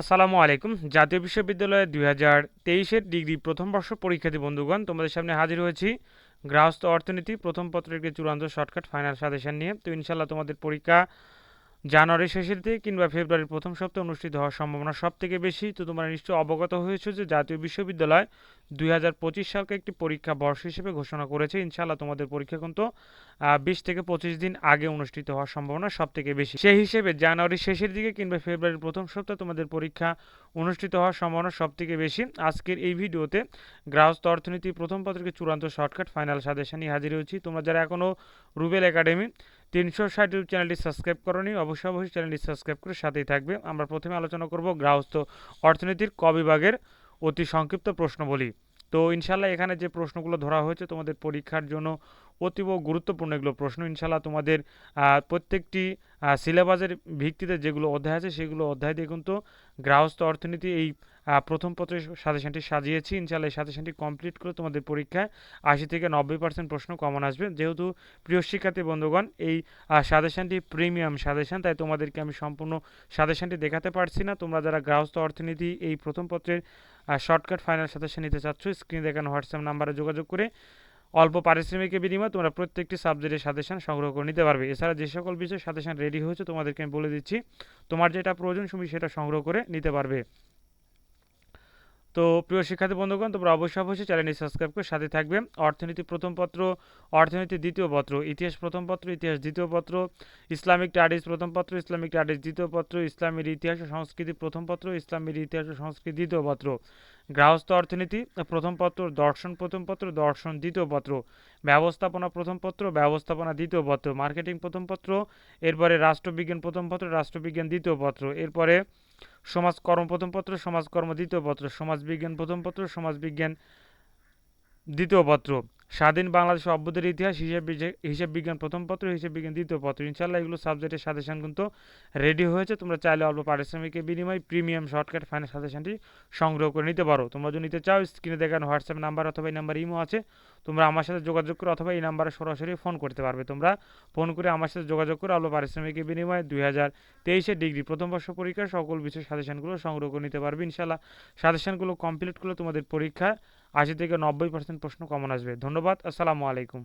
আসসালামু আলাইকুম। জাতীয় বিশ্ববিদ্যালয়ে দুই হাজার তেইশের ডিগ্রি প্রথম বর্ষ পরীক্ষার্থী বন্ধুগণ, তোমাদের সামনে হাজির হয়েছি। গ্রাহস্থ অর্থনীতি, প্রথম পত্রের একটি চূড়ান্ত শর্টকাট, ফাইনাল সাজেশন নিয়ে। তো ইনশাল্লাহ তোমাদের পরীক্ষা জানুয়ারির শেষের দিকে কিংবা ফেব্রুয়ারির প্রথম সপ্তাহে অনুষ্ঠিত হওয়ার সম্ভাবনা সব থেকে বেশি, তো তোমরা নিশ্চয়ই অবগত হয়েছো যে জাতীয় বিশ্ববিদ্যালয় দুই হাজার পঁচিশ সালকে একটি পরীক্ষা বর্ষ হিসেবে ঘোষণা করেছে। ইনশাল্লাহ তোমাদের পরীক্ষা কিন্তু বিশ থেকে পঁচিশ দিন আগে অনুষ্ঠিত হওয়ার সম্ভাবনা সব থেকে বেশি। সেই হিসেবে জানুয়ারির শেষের দিকে কিংবা ফেব্রুয়ারির প্রথম সপ্তাহে তোমাদের পরীক্ষা অনুষ্ঠিত হওয়ার সম্ভাবনা সব থেকে বেশি। আজকের এই ভিডিওতে গ্রাহস্থ অর্থনীতি প্রথম পত্রিকা চূড়ান্ত শর্টকাট, ফাইনাল সাজেশন নিয়ে হাজির হয়েছি। তোমরা যারা এখনও রুবেল একাডেমি তিনশো ষাট ইউটিউব চ্যানেলটি সাবস্ক্রাইব করনি অবশ্যই অবশ্যই চ্যানেলটি সাবস্ক্রাইব করে সাথেই থাকবে। আমরা প্রথমে আলোচনা করব গ্রাহস্থ অর্থনীতির ক বিভাগের অতি সংক্ষিপ্ত প্রশ্ন বলি তো ইনশাল্লাহ এখানে যে প্রশ্নগুলো ধরা হয়েছে, তোমাদের পরীক্ষার জন্য অতীব গুরুত্বপূর্ণ এগুলো প্রশ্ন। ইনশাল্লাহ তোমাদের প্রত্যেকটি সিলেবাসের ভিত্তিতে যেগুলো অধ্যায় আছে, সেগুলো অধ্যায় দিয়ে কিন্তু গ্রাহস্থ অর্থনীতি এই প্রথম পত্রের সাজেশনটি সাজিয়েছি। ইনশাল্লাহ এই সাজেশনটি কমপ্লিট করে তোমাদের পরীক্ষায় আশি থেকে নব্বই পার্সেন্ট প্রশ্ন কমন আসবে। যেহেতু প্রিয় শিক্ষার্থী বন্ধুগণ, এই সাজেশনটি প্রিমিয়াম সাজেশন তাই তোমাদেরকে আমি সম্পূর্ণ সাজেশনটি দেখাতে পারছি না। তোমরা যারা গ্রাহস্থ অর্থনীতি এই প্রথম পত্রের শর্টকাট ফাইনাল সাজেশন নিতে চাচ্ছ স্ক্রিনে দেখানো হোয়াটসঅ্যাপ নাম্বারে যোগাযোগ করে অল্প পারিশ্রমিকের বিনিময়ে তোমরা প্রত্যেকটি সাবজেক্টের সাজেশন সংগ্রহ করে নিতে পারবে। এছাড়া যে সকল বিষয়ে সাজেশন রেডি হয়েছে, তোমাদেরকে আমি বলে দিচ্ছি, তোমার যেটা প্রয়োজন, তুমি সেটা সংগ্রহ করে নিতে পারবে। তো প্রিয় শিক্ষার্থী বন্ধুগণ, তোমরা অবশ্যই অবশ্যই চ্যানেলটি সাবস্ক্রাইব করে সাথে থাকবে। অর্থনীতি প্রথম পত্র, অর্থনীতি দ্বিতীয় পত্র, ইতিহাস প্রথম পত্র, ইতিহাস দ্বিতীয় পত্র, ইসলামিক স্টাডিজ প্রথম পত্র, ইসলামিক স্টাডিজ দ্বিতীয় পত্র, ইসলামের ইতিহাস ও সংস্কৃতি প্রথম পত্র, ইসলামের ইতিহাস ও সংস্কৃতি দ্বিতীয় পত্র। গৃহস্থ অর্থনীতি প্রথম পত্র, দর্শন প্রথম পত্র, দর্শন দ্বিতীয় পত্র। ব্যবস্থাপনা প্রথম পত্র, ব্যবস্থাপনা দ্বিতীয় পত্র। মার্কেটিং প্রথম পত্র, এরপরে রাষ্ট্রবিজ্ঞান প্রথম পত্র, রাষ্ট্রবিজ্ঞান দ্বিতীয় পত্র। এরপরে সমাজকর্ম প্রথম পত্র সমাজকর্ম দ্বিতীয় পত্র সমাজবিজ্ঞান প্রথম পত্র সমাজবিজ্ঞান দ্বিতীয় পত্র। স্বাধীন বাংলাদেশ অভ্যুদের ইতিহাস, হিসেব হিসেব বিজ্ঞান প্রথম পত্র, হিসেব বিজ্ঞান দ্বিতীয় পত্র। ইনশাল্লাহ এগুলো সাবজেক্টের সাজেশন কিন্তু রেডি হয়েছে। তোমরা চাইলে অল্প পারিশ্রমিকের বিনিময়ে প্রিমিয়াম শর্টকাট ফাইনাল সাজেশনটি সংগ্রহ করে নিতে পারো। তোমরা যদি নিতে চাও স্ক্রিনে দেখানো হোয়াটসঅ্যাপ নাম্বার অথবা এই নাম্বার ইমো আছে, তোমরা আমার সাথে যোগাযোগ করে অথবা এই নাম্বারে সরাসরি ফোন করতে পারবে। তোমরা ফোন করে আমার সাথে যোগাযোগ করে অল্প পারিশ্রমিকের বিনিময়ে দুই হাজার তেইশে ডিগ্রি প্রথম বর্ষ পরীক্ষার সকল বিষয় সাজেশনগুলো সংগ্রহ করে নিতে পারবে ইনশাল্লাহ সাজেশনগুলো কমপ্লিট করলে তোমাদের পরীক্ষা আশি থেকে নব্বই পার্সেন্ট প্রশ্ন কমন আসবে। ধন্যবাদ আসসালামু আলাইকুম।